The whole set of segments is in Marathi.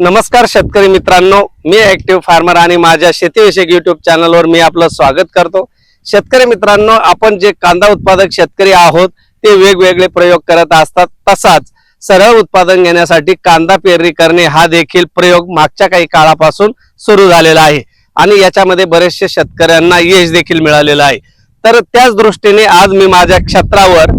नमस्कार शेतकरी मित्रांनो मी ऍक्टिव्ह फार्मर आणि माझ्या शेतीविषयक युट्यूब चॅनलवर मी आपलं स्वागत करतो. शेतकरी मित्रांनो आपण जे कांदा उत्पादक शेतकरी आहोत ते वेगवेगळे प्रयोग करत असतात. तसाच सरळ उत्पादन घेण्यासाठी कांदा पेरणी करणे हा देखील प्रयोग मागच्या काही काळापासून सुरू झालेला आहे. आणि याच्यामध्ये बरेचसे शेतकऱ्यांना यश देखील मिळालेलं आहे. तर त्याच दृष्टीने आज मी माझ्या क्षेत्रावर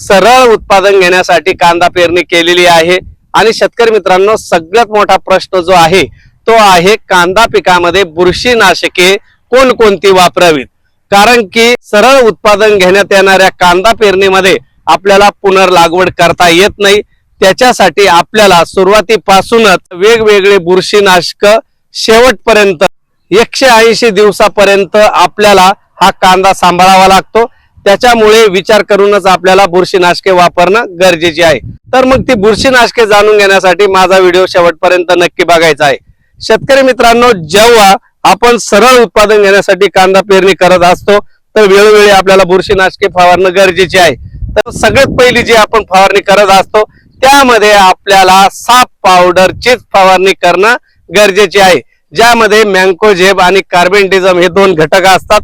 सरळ उत्पादन घेण्यासाठी कांदा पेरणी केलेली आहे. आणि शेतकरी मित्रांनो सगळ्यात मोठा प्रश्न जो आहे तो आहे कांदा पिकामध्ये बुरशीनाशके कोणकोणती वापरावीत? कारण की सरळ उत्पादन घेण्यात येणाऱ्या कांदा पेरणीमध्ये आपल्याला पुनर्लागवड करता येत नाही. त्याच्यासाठी आपल्याला सुरुवातीपासूनच वेगवेगळे बुरशीनाशक शेवटपर्यंत एकशे ऐंशी दिवसापर्यंत आपल्याला हा कांदा सांभाळावा लागतो. त्याच्यामुळे विचार करूनच आपल्याला बुरशीनाशके वापरणं गरजेचे आहे. तर मग ती बुरशीनाशके जाणून घेण्यासाठी माझा व्हिडिओ शेवटपर्यंत नक्की बघायचा आहे. शेतकरी मित्रांनो जेव्हा आपण सरळ उत्पादन घेण्यासाठी कांदा पेरणी करत असतो तर वेळोवेळी आपल्याला बुरशीनाशके फवारणं गरजेचे आहे. तर सगळ्यात पहिली जी आपण फवारणी करत असतो त्यामध्ये आपल्याला साप पावडरचीच फवारणी करणं गरजेचे आहे. ज्यामध्ये मँकोझेब आणि कार्बेंटिझम हे दोन घटक असतात.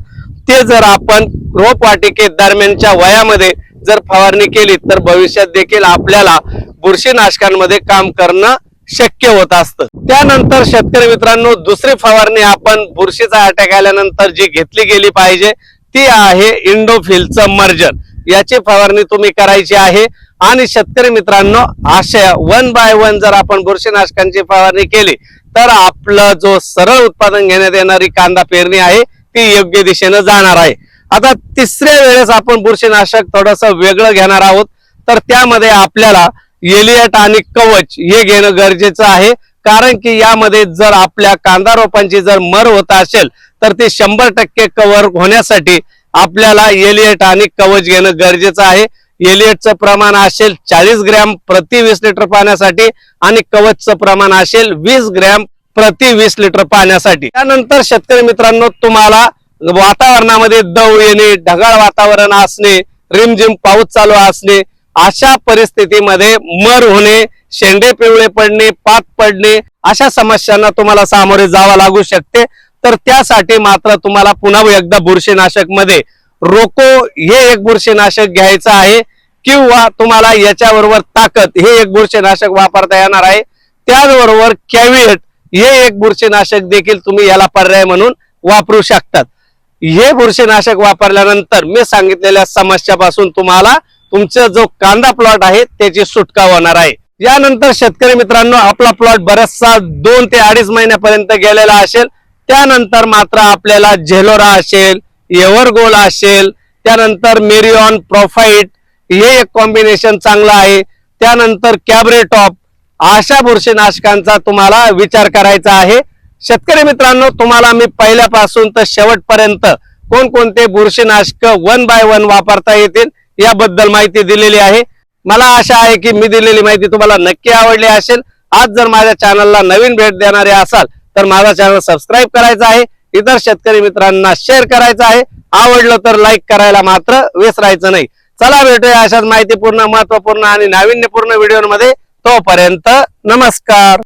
ते जर आपण रोपवाटिके दरम्यानच्या वयामध्ये जर फवारणी केली तर भविष्यात देखील आपल्याला बुरशीनाशकांमध्ये काम करणं शक्य होत असतं. त्यानंतर शेतकरी मित्रांनो दुसरी फवारणी आपण बुरशीचा अटॅक आल्यानंतर जी घेतली गेली पाहिजे ती आहे इंडोफिलचं मर्जन. याची फवारणी तुम्ही करायची आहे. आणि शेतकरी मित्रांनो अशा वन बाय वन जर आपण बुरशीनाशकांची फवारणी केली तर आपलं जो सरळ उत्पादन घेण्यात येणारी कांदा पेरणी आहे ती योग्य दिशेनं जाणार आहे. आता तिसऱ्या वेळेस आपण बुरशीनाशक थोडस वेगळं घेणार आहोत. तर त्यामध्ये आपल्याला एलियट आणि कवच हे घेणं गरजेचं आहे. कारण की यामध्ये जर आपल्या कांदा रोपांची जर मर होत असेल तर ते शंभर टक्के कव्हर होण्यासाठी आपल्याला एलियट आणि कवच घेणं गरजेचं आहे. एलियटचं प्रमाण असेल चाळीस ग्रॅम प्रति वीस लिटर पाण्यासाठी आणि कवचचं प्रमाण असेल वीस ग्रॅम प्रति वीस लिटर पाण्यासाठी. त्यानंतर शेतकरी मित्रांनो तुम्हाला वातावरणामध्ये दव येणे ढगाळ वातावरण असणे रिमझिम पाऊस चालू असणे अशा परिस्थितीमध्ये मर होणे शेंडे पिवळे पडणे पात पडणे अशा समस्यांना तुम्हाला सामोरे जावं लागू शकते. तर त्यासाठी मात्र तुम्हाला पुन्हा एकदा बुरशीनाशकमध्ये रोको. हे एक बुरशीनाशक घ्यायचं आहे किंवा तुम्हाला याच्याबरोबर ताकद. हे एक बुरशीनाशक वापरता येणार आहे. त्याचबरोबर कॅव्हिएट. हे एक बुरशीनाशक देखील तुम्ही याला पर्याय म्हणून वापरू शकतात. हे बुरशीनाशक वापरल्यानंतर मी सांगितलेल्या समस्यापासून तुम्हाला तुमचा जो कांदा प्लॉट आहे त्याची सुटका होणार आहे. यानंतर शेतकरी मित्रांनो आपला प्लॉट बराचसा दोन ते अडीच महिन्यापर्यंत गेलेला असेल. त्यानंतर मात्र आपल्याला झेलोरा असेल एव्हरगोल असेल त्यानंतर मेरिऑन प्रोफाईट हे एक कॉम्बिनेशन चांगलं आहे. त्यानंतर कॅबरेटॉप अशा बुरशीनाशकांचा तुम्हाला विचार करायचा आहे. शेतकरी मित्रांनो तुम्हाला मी पहिल्यापासून तर शेवटपर्यंत कोणकोणते बुरशीनाशक वन बाय वन वापरता येतील याबद्दल माहिती दिलेली आहे. मला आशा आहे की मी दिलेली माहिती तुम्हाला नक्की आवडली असेल. आज जर माझ्या चॅनलला नवीन भेट देणारे असाल तर माझा चॅनल सबस्क्राईब करायचा आहे. इतर शेतकरी मित्रांना शेअर करायचं आहे. आवडलं तर लाईक करायला मात्र विसरायचं नाही. चला भेटूया अशाच माहितीपूर्ण महत्त्वपूर्ण आणि नाविन्यपूर्ण व्हिडिओमध्ये तोपर्यंत नमस्कार.